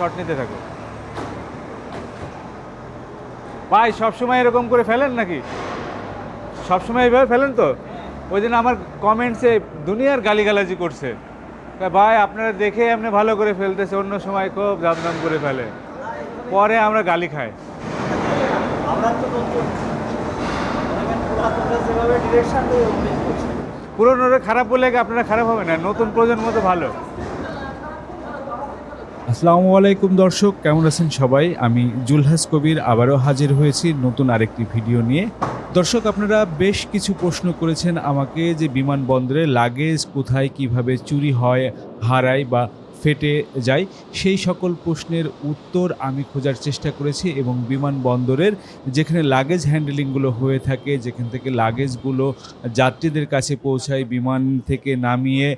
Short নিতে থাকো। ভাই সবসময় এরকম করে ফেলেন নাকি? সবসময় এইভাবে ফেলেন তো? ওই দিন আমার কমেন্টসে দুনিয়ার গালিগালাজি করছে। তা ভাই আপনারা দেখে এমনি ভালো করে ফেলতেছে অন্য সময় খুব দাম করে ফেলে। পরে আমরা গালি খাই। পুরোনোরে খারাপ বলে আপনারা খারাপ হবে না নতুন প্রজন্ম তো ভালো। আসসালামু আলাইকুম দর্শক, কেমন আছেন সবাই? আমি জুলহাস কবির আবারও হাজির হয়েছি নতুন আরেকটি ভিডিও নিয়ে। দর্শক, আপনারা বেশ কিছু প্রশ্ন করেছেন আমাকে যে বিমানবন্দরে লাগেজ কোথায়, কীভাবে চুরি হয়, হারায় বা ফেটে যায় সেই সকল প্রশ্নের উত্তর আমি খোঁজার চেষ্টা করেছি এবং বিমানবন্দরের যেখানে লাগেজ হ্যান্ডেলিংগুলো হয়ে থাকে, যেখান থেকে লাগেজগুলো যাত্রীদের কাছে পৌঁছায়, বিমান থেকে নামিয়ে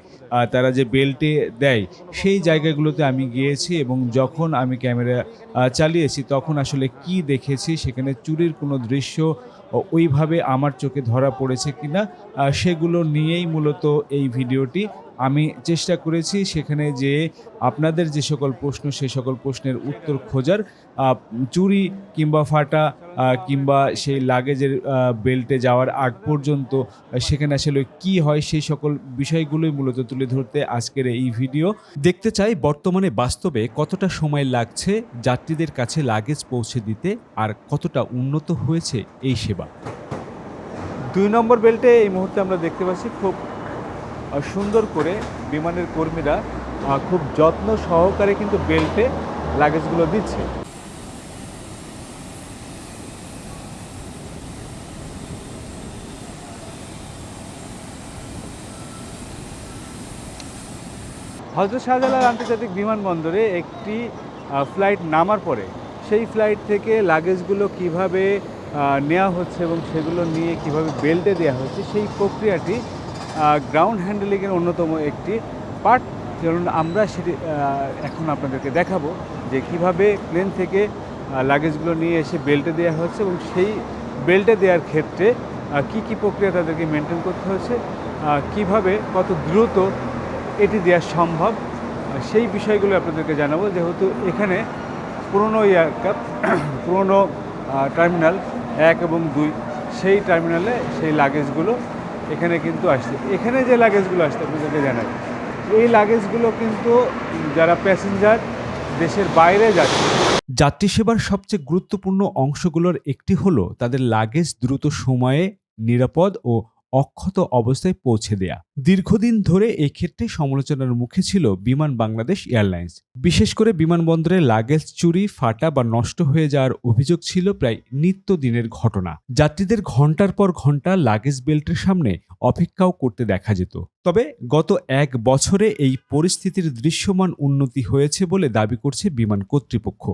তারা যে বেল্টে দেয়, সেই জায়গাগুলোতে আমি গিয়েছি এবং যখন আমি ক্যামেরা চালিয়েছি, তখন আসলে কি দেখেছি, সেখানে চুরির কোনো দৃশ্য ওইভাবে আমার চোখে ধরা পড়েছে কিনা সেগুলো নিয়েই মূলত এই ভিডিওটি আমি চেষ্টা করেছি সেখানে যে আপনাদের যে সকল প্রশ্ন সেই সকল প্রশ্নের উত্তর খোঁজার চুরি কিংবা ফাটা কিংবা সেই লাগেজের বেল্টে যাওয়ার আগ পর্যন্ত সেখানে আসলে কি হয় সেই সকল বিষয়গুলোই মূলত তুলে ধরতে আজকের এই ভিডিও। দেখতে চাই বর্তমানে বাস্তবে কতটা সময় লাগছে যাত্রীদের কাছে লাগেজ পৌঁছে দিতে আর কতটা উন্নত হয়েছে এই সেবা। দুই নম্বর বেল্টে এই মুহূর্তে আমরা দেখতে পাচ্ছি খুব সুন্দর করে বিমানের কর্মীরা খুব যত্ন সহকারে কিন্তু বেল্টে লাগেজগুলো দিচ্ছে। হজরত শাহজালাল আন্তর্জাতিক বিমানবন্দরে একটি ফ্লাইট নামার পরে সেই ফ্লাইট থেকে লাগেজগুলো কীভাবে নেওয়া হচ্ছে এবং সেগুলো নিয়ে কীভাবে বেল্টে দেওয়া হচ্ছে সেই প্রক্রিয়াটি গ্রাউন্ড হ্যান্ডেলিংয়ের অন্যতম একটি পার্ট যেমন আমরা সেটি এখন আপনাদেরকে দেখাবো যে কীভাবে প্লেন থেকে লাগেজগুলো নিয়ে এসে বেল্টে দেওয়া হচ্ছে এবং সেই বেল্টে দেওয়ার ক্ষেত্রে কি কি প্রক্রিয়া তাদেরকে মেনটেন করতে হচ্ছে কীভাবে কত দ্রুত এটি দেওয়া সম্ভব সেই বিষয়গুলো আপনাদেরকে জানাব। যেহেতু এখানে পুরনো এয়ারক্রাফট পুরনো টার্মিনাল এক এবং দুই, সেই টার্মিনালে সেই লাগেজগুলো এখানে কিন্তু আসছে। এখানে যে লাগেজগুলো আসছে, আপনাদেরকে জানাই। এই লাগেজগুলো কিন্তু যারা প্যাসেঞ্জার দেশের বাইরে যাচ্ছে। যাত্রী সেবার সবচেয়ে গুরুত্বপূর্ণ অংশগুলোর একটি হলো তাদের লাগেজ দ্রুত সময়ে নিরাপদ ও অক্ষত অবস্থায় পৌঁছে দেয়া। দীর্ঘদিন ধরে এই ক্ষেত্রে সমালোচনার মুখে ছিল বিমান বাংলাদেশ এয়ারলাইন্স। বিশেষ করে বিমানবন্দরে লাগেজ চুরি, ফাটা বা নষ্ট হয়ে যাওয়ার অভিযোগ ছিল প্রায় নিত্যদিনের ঘটনা। যাত্রীদের ঘণ্টার পর ঘণ্টা লাগেজ বেল্টের সামনে অপেক্ষাও করতে দেখা যেত। তবে গত এক বছরে এই পরিস্থিতির দৃশ্যমান উন্নতি হয়েছে বলে দাবি করছে বিমান কর্তৃপক্ষ।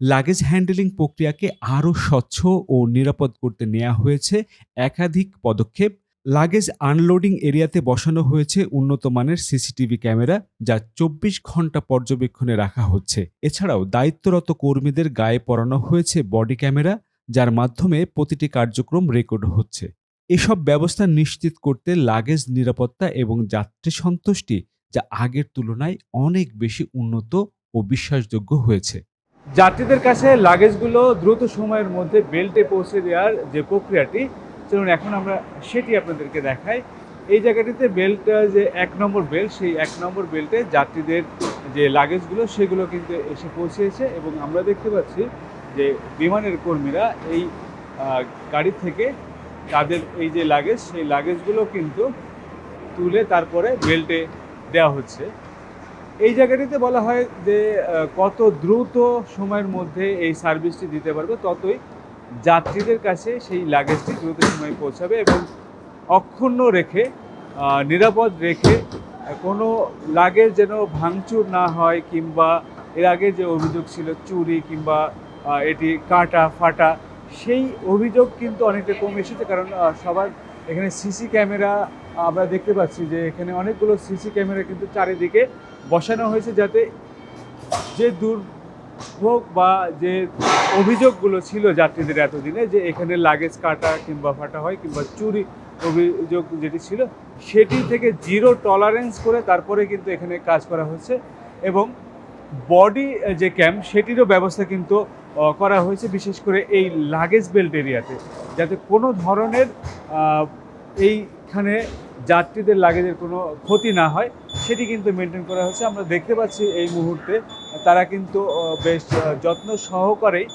লাগেজ হ্যান্ডেলিং প্রক্রিয়াকে আরও স্বচ্ছ ও নিরাপদ করতে নেওয়া হয়েছে একাধিক পদক্ষেপ লাগেজ আনলোডিং এরিয়াতে বসানো হয়েছে উন্নত মানের সিসিটিভি ক্যামেরা, যা চব্বিশ ঘণ্টা পর্যবেক্ষণে রাখা হচ্ছে। এছাড়াও দায়িত্বরত কর্মীদের গায়ে পরানো হয়েছে বডি ক্যামেরা, যার মাধ্যমে প্রতিটি কার্যক্রম রেকর্ড হচ্ছে। এসব ব্যবস্থা নিশ্চিত করতে লাগেজ নিরাপত্তা এবং যাত্রী সন্তুষ্টি, যা আগের তুলনায় অনেক বেশি উন্নত ও বিশ্বাসযোগ্য হয়েছে। যাত্রীদের কাছে লাগেজগুলো দ্রুত সময়ের মধ্যে বেল্টে পৌঁছে দেওয়ার যে প্রক্রিয়াটি চলুন, এখন আমরা সেটি আপনাদেরকে দেখাই। এই জায়গাটিতে বেল্ট যে এক নম্বর বেল্ট সেই এক নম্বর বেল্টে যাত্রীদের যে লাগেজগুলো সেগুলো কিন্তু এসে পৌঁছেছে এবং আমরা দেখতে পাচ্ছি যে বিমানের কর্মীরা এই গাড়ি থেকে তাদের এই যে লাগেজ সেই লাগেজগুলো কিন্তু তুলে তারপরে বেল্টে দেওয়া হচ্ছে। এই জায়গাটিতে বলা হয় যে কত দ্রুত সময়ের মধ্যে এই সার্ভিসটি দিতে পারবে, ততই যাত্রীদের কাছে সেই লাগেজটি দ্রুত সময়ে পৌঁছাবে এবং অক্ষুণ্ণ রেখে নিরাপদ রেখে কোনো লাগেজ যেন ভাঙচুর না হয় কিংবা এর আগে যে অভিযোগ ছিল চুরি কিংবা এটি কাটা, ফাটা, সেই অভিযোগ কিন্তু অনেকটা কমে এসেছে কারণ সবার এখানে সিসি ক্যামেরা আমরা দেখতে পাচ্ছি যে এখানে অনেকগুলো সিসি ক্যামেরা কিন্তু চারিদিকে বসানো হয়েছে যাতে যে দুর্ভোগ বা যে অভিযোগগুলো ছিল যাত্রীদের এতদিনে যে এখানে লাগেজ কাটা কিংবা ফাটা হয় কিংবা চুরি অভিযোগ যেটি ছিল সেটি থেকে জিরো টলারেন্স করে তারপরে কিন্তু এখানে কাজ করা হচ্ছে এবং বডি যে ক্যাম্প সেটিরও ব্যবস্থা কিন্তু করা হয়েছে বিশেষ করে এই লাগেজ বেল্ট এরিয়াতে যাতে কোনো ধরনের আহ, এইখানে যাত্রীদের লাগেজের কোনো ক্ষতি না হয়, সেটি কিন্তু মেনটেন করা হয়েছে। আমরা দেখতে পাচ্ছি এই মুহূর্তে তারা কিন্তু বেশ যত্ন সহকারেই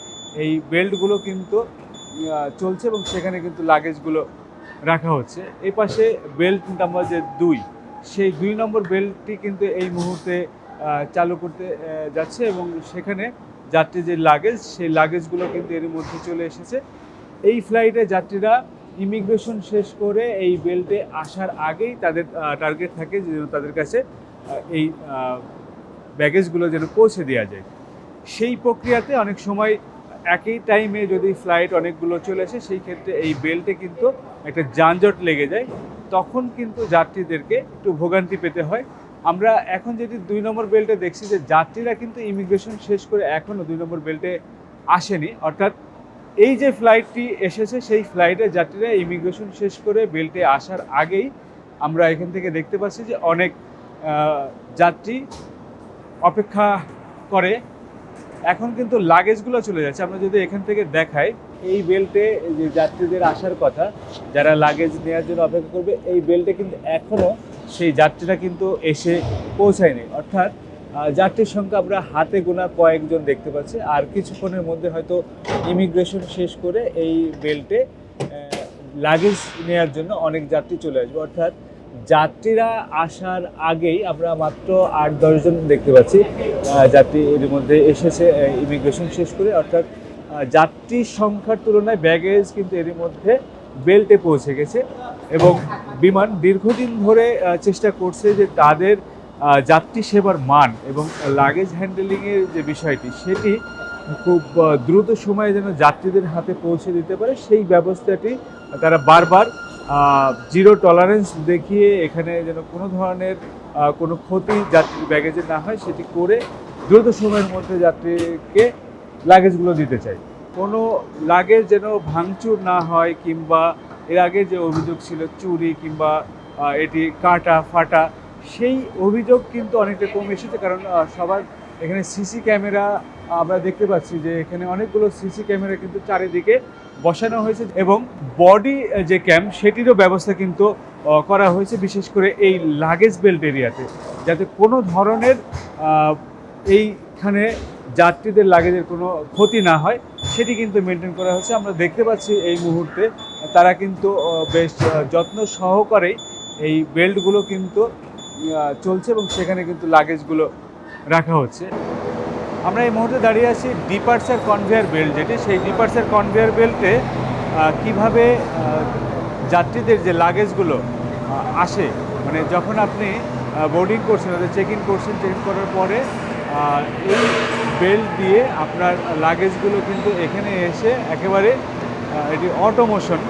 এই বেল্টগুলো কিন্তু চলছে এবং সেখানে কিন্তু লাগেজগুলো রাখা হচ্ছে। এই পাশে বেল্ট নাম্বার যে দুই, সেই দুই নম্বর বেল্টটি কিন্তু এই মুহূর্তে চালু করতে যাচ্ছে এবং সেখানে যাত্রী যে লাগেজ সেই লাগেজগুলো কিন্তু এর মধ্যে চলে এসেছে। এই ফ্লাইটে যাত্রীরা ইমিগ্রেশন শেষ করে এই বেল্টে আসার আগেই তাদের টার্গেট থাকে যে তাদের কাছে এই ব্যাগেজগুলো যেন পৌঁছে দেওয়া যায়। সেই প্রক্রিয়াতে অনেক সময় একই টাইমে যদি ফ্লাইট অনেকগুলো চলে আসে, সেই ক্ষেত্রে এই বেল্টে কিন্তু একটা যানজট লেগে যায়। তখন কিন্তু যাত্রীদেরকে একটু ভোগান্তি পেতে হয়। আমরা এখন যেটি দুই নম্বর বেল্টে দেখছি যে যাত্রীরা কিন্তু ইমিগ্রেশন শেষ করে এখনও দুই নম্বর বেল্টে আসেনি, অর্থাৎ এই যে ফ্লাইটটি এসেছে, সেই ফ্লাইটে যাত্রীরা ইমিগ্রেশন শেষ করে বেল্টে আসার আগেই আমরা এখান থেকে দেখতে পাচ্ছি যে অনেক যাত্রী অপেক্ষা করে। এখন কিন্তু লাগেজগুলো চলে যাচ্ছে। আমরা যদি এখান থেকে দেখাই, এই বেল্টে যে যাত্রীদের আসার কথা, যারা লাগেজ নেওয়ার জন্য অপেক্ষা করবে, এই বেল্টে কিন্তু এখনও সেই যাত্রীরা কিন্তু এসে পৌঁছায়নি। অর্থাৎ যাত্রীর সংখ্যা আমরা হাতে গোনা কয়েকজন দেখতে পাচ্ছি। আর কিছুক্ষণের মধ্যে হয়তো ইমিগ্রেশন শেষ করে এই বেল্টে লাগেজ নেওয়ার জন্য অনেক যাত্রী চলে আসবে। অর্থাৎ যাত্রীরা আসার আগেই আমরা মাত্র আট দশজন দেখতে পাচ্ছি। যাত্রী এর মধ্যে এসেছে ইমিগ্রেশন শেষ করে। অর্থাৎ যাত্রীর সংখ্যার তুলনায় ব্যাগেজ কিন্তু এর মধ্যে বেল্টে পৌঁছে গেছে। এবং বিমান দীর্ঘদিন ধরে চেষ্টা করছে যে তাদের যাত্রী সেবার মান এবং লাগেজ হ্যান্ডেলিংয়ের যে বিষয়টি, সেটি খুব দ্রুত সময়ে যেন যাত্রীদের হাতে পৌঁছে দিতে পারে, সেই ব্যবস্থাটি তারা বারবার জিরো টলারেন্স দেখিয়ে এখানে যেন কোনো ধরনের কোনো ক্ষতি যাত্রী ব্যাগেজে না হয়, সেটি করে দ্রুত সময়ের মধ্যে যাত্রীকে লাগেজগুলো দিতে চাই। কোনো লাগেজ যেন ভাঙচুর না হয় কিংবা এর আগে যে অভিযোগ ছিল চুরি কিংবা এটি কাটা, ফাটা সেই অভিযোগ কিন্তু অনেকটা কমে এসেছে, কারণ সবার এখানে সিসি ক্যামেরা, আমরা দেখতে পাচ্ছি যে এখানে অনেকগুলো সিসি ক্যামেরা কিন্তু চারিদিকে বসানো হয়েছে এবং বডি যে ক্যাম্প সেটিরও ব্যবস্থা কিন্তু করা হয়েছে, বিশেষ করে এই লাগেজ বেল্ট এরিয়াতে। যাতে কোনো ধরনের এইখানে যাত্রীদের লাগেজের কোনো ক্ষতি না হয়, সেটি কিন্তু মেনটেন করা হয়েছে। আমরা দেখতে পাচ্ছি এই মুহূর্তে, তারা কিন্তু বেশ যত্ন সহকারেই এই বেল্টগুলো কিন্তু চলছে এবং সেখানে কিন্তু লাগেজগুলো রাখা হচ্ছে। আমরা এই মুহূর্তে দাঁড়িয়ে আছি ডিপার্চার কনভেয়ার বেল্ট যেটি। সেই ডিপার্চার কনভেয়ার বেল্টে কীভাবে যাত্রীদের যে লাগেজগুলো আসে মানে যখন আপনি বোর্ডিং করছেন অর্থাৎ চেক ইন করছেন চেক ইন করার পরে এই বেল্ট দিয়ে আপনার লাগেজগুলো কিন্তু এখানে এসে একেবারে এটি অটোমোশন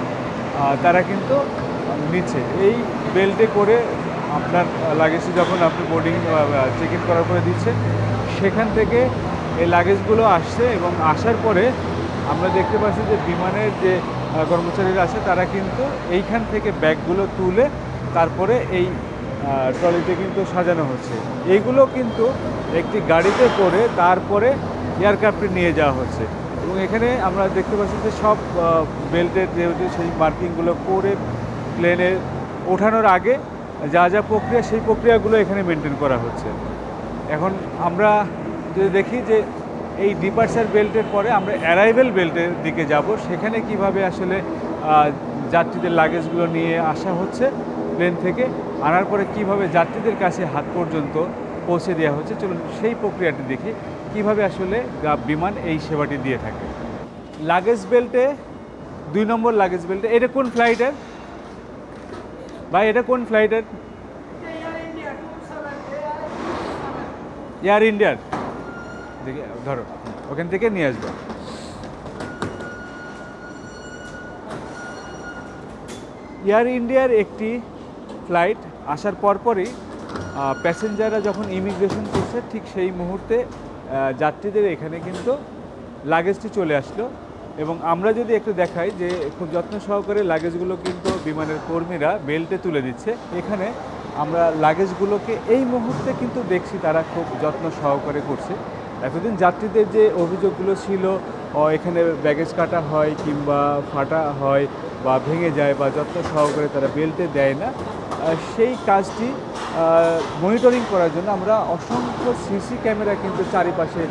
তারা কিন্তু নিচ্ছে। এই বেল্টে করে আপনার লাগেজটি যখন আপনি বোর্ডিং চেক ইন করার পরে দিচ্ছেন, সেখান থেকে এই লাগেজগুলো আসছে এবং আসার পরে আমরা দেখতে পাচ্ছি যে বিমানের যে কর্মচারীরা আছে তারা কিন্তু এইখান থেকে ব্যাগগুলো তুলে তারপরে এই ট্রলিতে কিন্তু সাজানো হচ্ছে। এইগুলো কিন্তু একটি গাড়িতে করে তারপরে এয়ারক্রাফটে নিয়ে যাওয়া হচ্ছে। এবং এখানে আমরা দেখতে পাচ্ছি যে সব বেল্টের যেহেতু সেই মার্কিংগুলো করে প্লেনে ওঠানোর আগে যা যা প্রক্রিয়া, সেই প্রক্রিয়াগুলো এখানে মেনটেন করা হচ্ছে। এখন আমরা যদি দেখি যে এই ডিপার্চার বেল্টের পরে আমরা অ্যারাইভেল বেল্টের দিকে যাব, সেখানে কীভাবে আসলে যাত্রীদের লাগেজগুলো নিয়ে আসা হচ্ছে প্লেন থেকে, আনার পরে কীভাবে যাত্রীদের কাছে হাত পর্যন্ত পৌঁছে দেওয়া হচ্ছে, চলুন সেই প্রক্রিয়াটি দেখি, কীভাবে আসলে বিমান এই সেবাটি দিয়ে থাকে। লাগেজ বেল্টে দুই নম্বর লাগেজ বেল্টে এটা কোন ফ্লাইটের ভাই, এটা কোন ফ্লাইটের এয়ার ইন্ডিয়ার ধরো, ওখান থেকে নিয়ে আসব। এয়ার ইন্ডিয়ার একটি ফ্লাইট আসার পরপরই প্যাসেঞ্জাররা যখন ইমিগ্রেশন করছে, ঠিক সেই মুহূর্তে যাত্রীদের এখানে কিন্তু লাগেজটি চলে আসলো। এবং আমরা যদি একটু দেখাই যে খুব যত্ন সহকারে লাগেজগুলো কিন্তু বিমানের কর্মীরা বেল্টে তুলে দিচ্ছে। এখানে আমরা লাগেজগুলোকে এই মুহূর্তে কিন্তু দেখছি তারা খুব যত্ন সহকারে করছে। এতদিন যাত্রীদের যে অভিযোগগুলো ছিল এখানে ব্যাগেজ কাটা হয় কিংবা ফাটা হয়। বা ভেঙে যায় বা যত্ন সহকারে তারা বেল্টে দেয় না সেই কাজটি মনিটরিং করার জন্য আমরা অসংখ্য সিসি ক্যামেরা কিন্তু চারিপাশে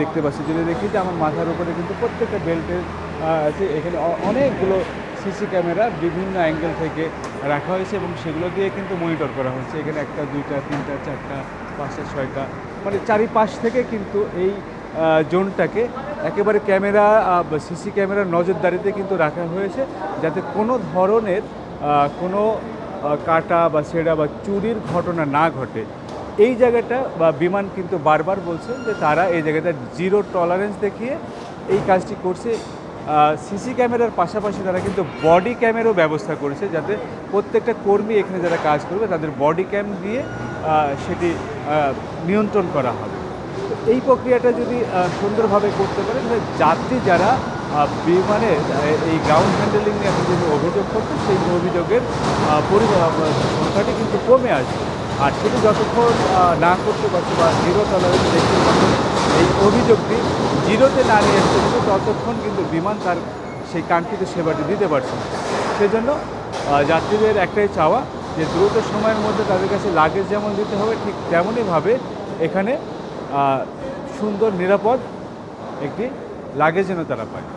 দেখতে পাচ্ছি। যদি দেখি যে আমার মাথার উপরে কিন্তু প্রত্যেকটা বেল্টের এখানে অনেকগুলো সিসি ক্যামেরা বিভিন্ন অ্যাঙ্গেল থেকে রাখা হয়েছে এবং সেগুলো দিয়ে কিন্তু মনিটর করা হচ্ছে। এখানে একটা, দুইটা, তিনটা, চারটা, পাঁচটা, ছয়টা মানে চারিপাশ থেকে কিন্তু এই জোনটাকে একেবারে ক্যামেরা সিসি ক্যামেরার নজরদারিতে কিন্তু রাখা হয়েছে যাতে কোনো ধরনের কোনো কাটা বা ছেঁড়া বা চুরির ঘটনা না ঘটে। এই জায়গাটা বা বিমান কিন্তু বারবার বলছে যে তারা এই জায়গাটা জিরো টলারেন্স দেখিয়ে এই কাজটি করছে। সিসি ক্যামেরার পাশাপাশি তারা কিন্তু বডি ক্যামেরও ব্যবস্থা করেছে যাতে প্রত্যেকটা কর্মী এখানে যারা কাজ করবে তাদের বডি ক্যাম দিয়ে সেটি নিয়ন্ত্রণ করা হবে। এই প্রক্রিয়াটা যদি সুন্দরভাবে করতে পারে তাহলে যাত্রী যারা বিমানের এই গ্রাউন্ড হ্যান্ডেলিং নিয়ে এখন যদি অভিযোগ করতে সেই অভিযোগের পরিমাণ সংখ্যাটি কিন্তু কমে আসবে। আর সেটি যতক্ষণ না করতে পারছে বা জিরো টলারেন্স দেখতে পারছে এই অভিযোগটি জিরোতে না নিয়ে আসতে কিন্তু ততক্ষণ কিন্তু বিমান তার সেই কাঙ্ক্ষিত সেবাটি দিতে পারছে সেজন্য যাত্রীদের একটাই চাওয়া যে দ্রুত সময়ের মধ্যে তাদের কাছে লাগেজ যেমন দিতে হবে, ঠিক তেমনইভাবে এখানে সুন্দর নিরাপদ একটি লাগেজ যেন তারা পায়।